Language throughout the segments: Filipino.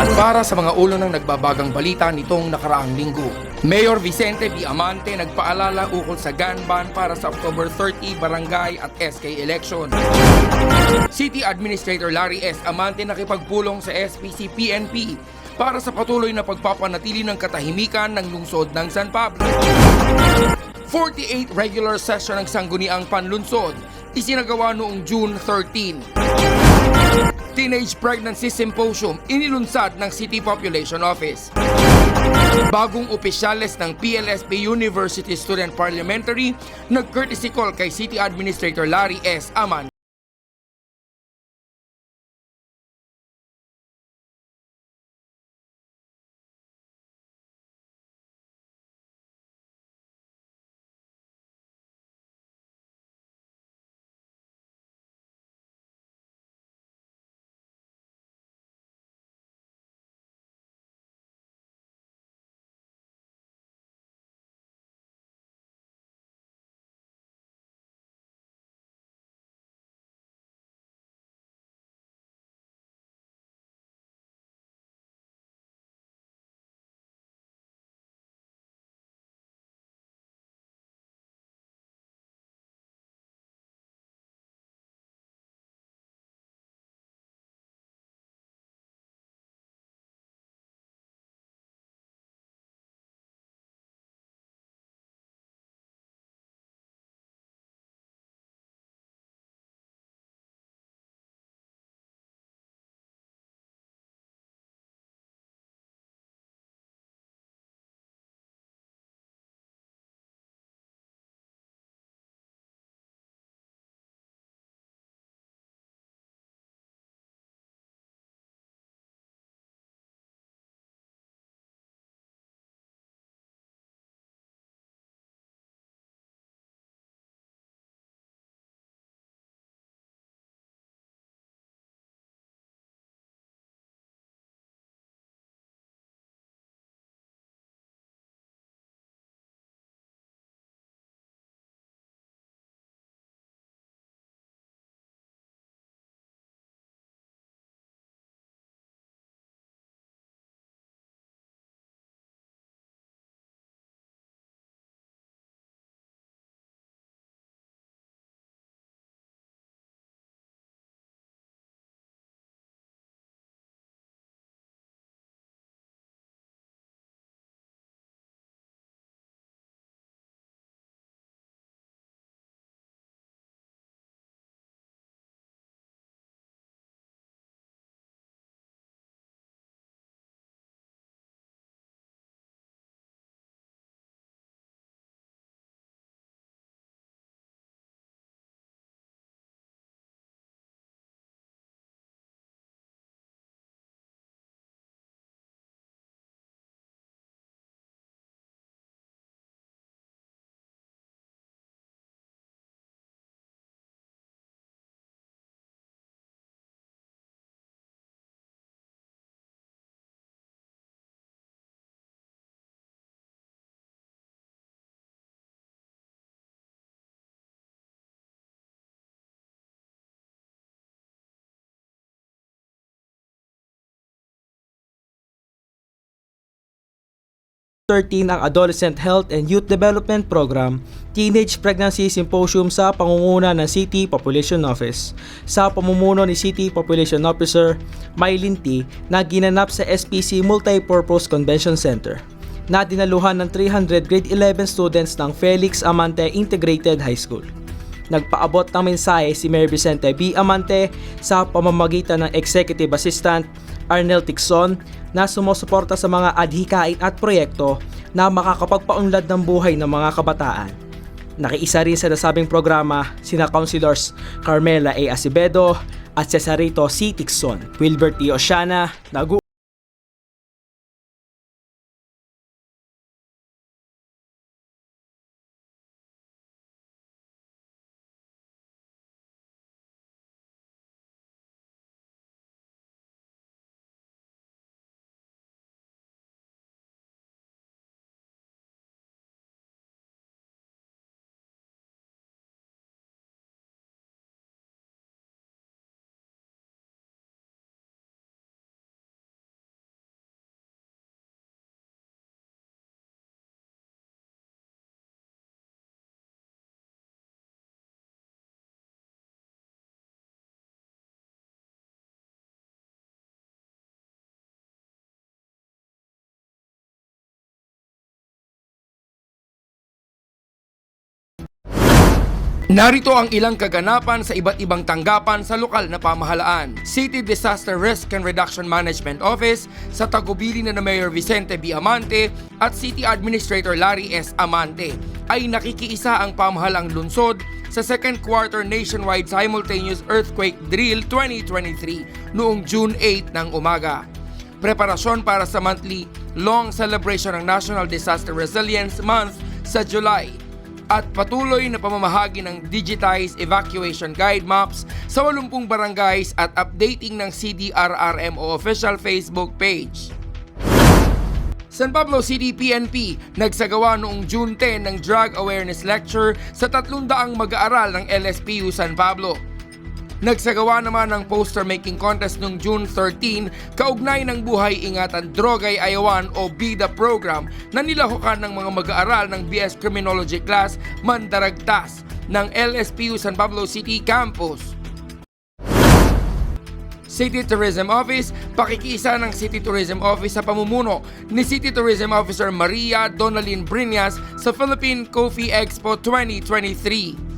At para sa mga ulo ng nagbabagang balita nitong nakaraang linggo, Mayor Vicente B. Amante nagpaalala ukol sa gun ban para sa October 30 barangay at SK election. City Administrator Larry S. Amante nakipagpulong sa SPC-PNP para sa patuloy na pagpapanatili ng katahimikan ng lungsod ng San Pablo. 48 regular session ng Sangguniang Panlunsod isinagawa noong June 13. Teenage Pregnancy Symposium inilunsad ng City Population Office. Bagong opisyales ng PLSP University Student Parliamentary nag-courtesy call kay City Administrator Larry S. Aman. Ang Adolescent Health and Youth Development Program Teenage Pregnancy Symposium sa pangunguna ng City Population Office sa pamumuno ni City Population Officer Mylene T na ginanap sa SPC Multipurpose Convention Center na dinaluhan ng 300 grade 11 students ng Felix Amante Integrated High School. Nagpaabot ng mensahe si Mayor Vicente B. Amante sa pamamagitan ng Executive Assistant Arnel Tixon na sumusuporta sa mga adhikain at proyekto na makakapagpaunlad ng buhay ng mga kabataan. Nakiisa rin sa nasabing programa sina Councilors Carmela A. Acevedo at Cesarito C. Tixon, Wilbert E. Oshana, Nagu Narito ang ilang kaganapan sa iba't ibang tanggapan sa lokal na pamahalaan. City Disaster Risk and Reduction Management Office sa tagubili na Mayor Vicente B. Amante at City Administrator Larry S. Amante ay nakikiisa ang pamahalang lungsod sa second quarter nationwide simultaneous earthquake drill 2023 noong June 8 ng umaga. Preparasyon para sa monthly long celebration ng National Disaster Resilience Month sa July at patuloy na pamamahagi ng digitized evacuation guide maps sa 80 barangays at updating ng CDRRMO official Facebook page. San Pablo City PNP nagsagawa noong June 10 ng Drug Awareness Lecture sa 300 mag-aaral ng LSPU San Pablo. Nagsagawa naman ng poster making contest noong June 13 kaugnay ng Buhay Ingatan Drogay Ayawan o BIDA program na nilahukan ng mga mag-aaral ng BS Criminology class Mandaragtas ng LSPU San Pablo City Campus. City Tourism Office, pakikisa ng City Tourism Office sa pamumuno ni City Tourism Officer Maria Donalyn Brinyas sa Philippine Coffee Expo 2023.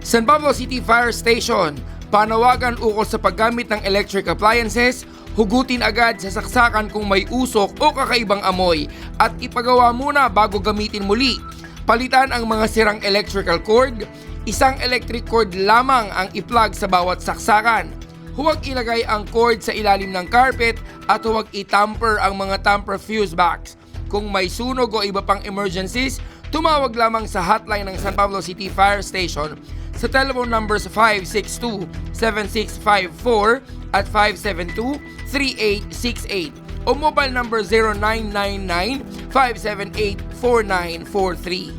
San Pablo City Fire Station, panawagan ukol sa paggamit ng electric appliances, hugutin agad sa saksakan kung may usok o kakaibang amoy at ipagawa muna bago gamitin muli. Palitan ang mga sirang electrical cord, isang electric cord lamang ang i-plug sa bawat saksakan. Huwag ilagay ang cord sa ilalim ng carpet at huwag i-tamper ang mga tamper fuse box. Kung may sunog o iba pang emergencies, tumawag lamang sa hotline ng San Pablo City Fire Station sa telephone numbers 562-7654 at 572-3868 o mobile number 0999-578-4943.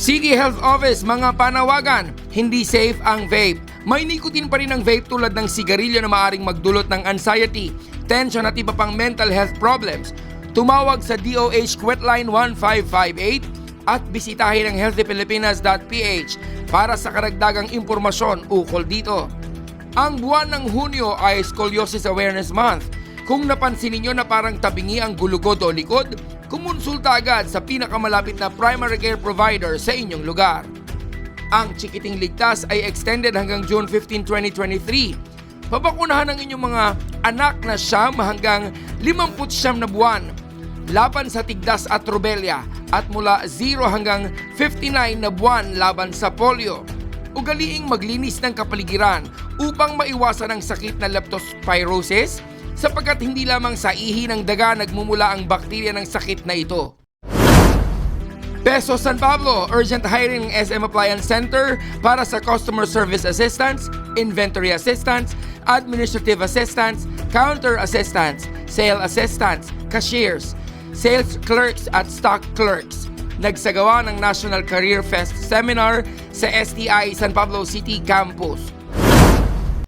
City Health Office, mga panawagan, hindi safe ang vape. May nicotine pa rin ang vape tulad ng sigarilyo na maaring magdulot ng anxiety, tension at iba pang mental health problems. Tumawag sa DOH Quitline 1558 at bisitahin ang healthypilipinas.ph para sa karagdagang impormasyon ukol dito. Ang buwan ng Hunyo ay Scoliosis Awareness Month. Kung napansin ninyo na parang tabingi ang gulugod o likod, kumonsulta agad sa pinakamalapit na primary care provider sa inyong lugar. Ang Chikiting Ligtas ay extended hanggang June 15, 2023. Pabakunahan ang inyong mga anak na siyam hanggang 59 na buwan laban sa tigdas at rubelya at mula 0 hanggang 59 na buwan laban sa polio. Ugaliing maglinis ng kapaligiran upang maiwasan ang sakit na leptospirosis sapagkat hindi lamang sa ihi ng daga nagmumula ang bakterya ng sakit na ito. Peso San Pablo, urgent hiring ng SM Appliance Center para sa customer service assistance, inventory assistance, administrative assistance, counter assistance, sale assistance, cashiers, sales clerks at stock clerks. Nagsagawa ng National Career Fest Seminar sa STI San Pablo City Campus.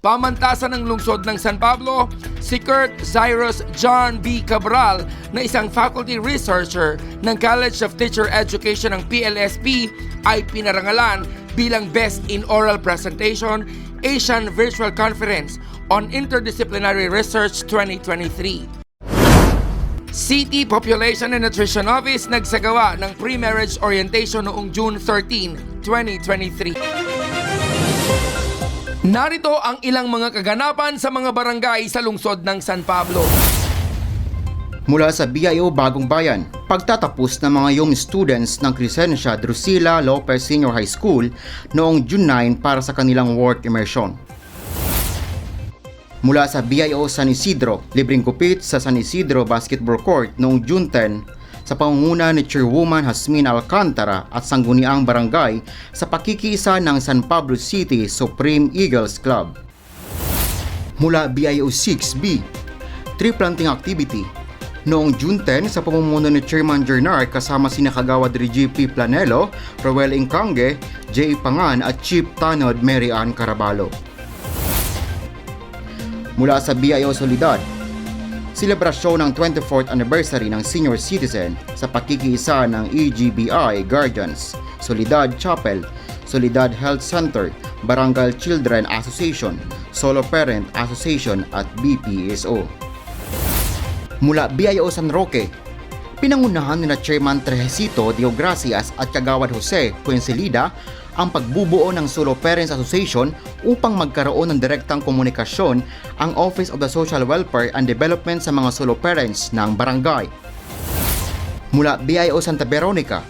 Pamantasan ng lungsod ng San Pablo, si Kurt Cyrus John B. Cabral na isang faculty researcher ng College of Teacher Education ng PLSP ay pinarangalan bilang Best in Oral Presentation Asian Virtual Conference on Interdisciplinary Research 2023. City Population and Nutrition Office nagsagawa ng pre-marriage orientation noong June 13, 2023. Narito ang ilang mga kaganapan sa mga barangay sa lungsod ng San Pablo. Mula sa BIO Bagong Bayan, pagtatapos ng mga young students ng Crescencia Drusilla Lopez Senior High School noong June 9 para sa kanilang work immersion. Mula sa BIO San Isidro, libreng kupit sa San Isidro Basketball Court noong June 10 sa pangunguna ni Chairwoman Hasmin Alcantara at sangguniang barangay sa pakikiisa ng San Pablo City Supreme Eagles Club. Mula BIO 6B, tree planting activity noong June 10 sa pamumuno ni Chairman Jernar kasama sina Kagawad GP Planelo, Roel Incange, J. Pangan at Chief Tanod Mary Ann Carabalo. Mula sa BIO Solidad, selebrasyon ng 24th anniversary ng senior citizen sa pakikiisa ng EGBI Guardians, Solidad Chapel, Solidad Health Center, Barangay Children Association, Solo Parent Association at BPSO. Mula BIO San Roque, Pinangunahan ni na Chairman Trejecito Diogracias at Kagawad Jose Puencelida ang pagbubuo ng Solo Parents Association upang magkaroon ng direktang komunikasyon ang Office of the Social Welfare and Development sa mga solo parents ng barangay. Mula BIO Santa Veronica,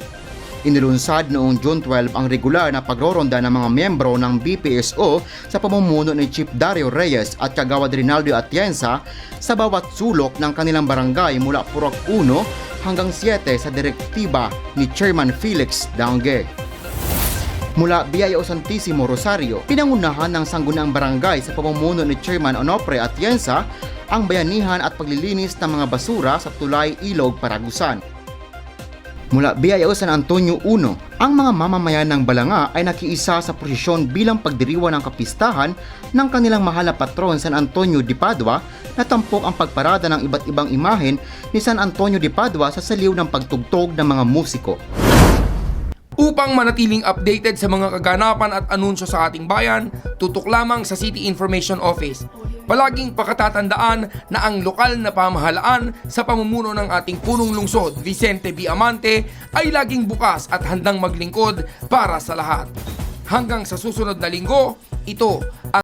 Inilunsad noong June 12 ang regular na pagroronda ng mga miyembro ng BPSO sa pamumuno ni Chief Dario Reyes at Kagawad Rinaldo Atienza sa bawat sulok ng kanilang barangay mula Purok 1 hanggang 7 sa direktiba ni Chairman Felix Daunge. Mula BIO Santissimo Rosario, pinangunahan ng sanggunang barangay sa pamumuno ni Chairman Onofre Atienza ang bayanihan at paglilinis ng mga basura sa Tulay, Ilog, Paragusan. Mula BIO San Antonio 1, ang mga mamamayan ng Balanga ay nakiisa sa prosesyon bilang pagdiriwa ng kapistahan ng kanilang mahal na patron San Antonio de Padua na tampok ang pagparada ng iba't ibang imahen ni San Antonio de Padua sa saliw ng pagtugtog ng mga musiko. Upang manatiling updated sa mga kaganapan at anunsyo sa ating bayan, tutok lamang sa City Information Office. Palaging pakatatandaan na ang lokal na pamahalaan sa pamumuno ng ating punong lungsod, Vicente B. Amante, ay laging bukas at handang maglingkod para sa lahat. Hanggang sa susunod na linggo, ito ang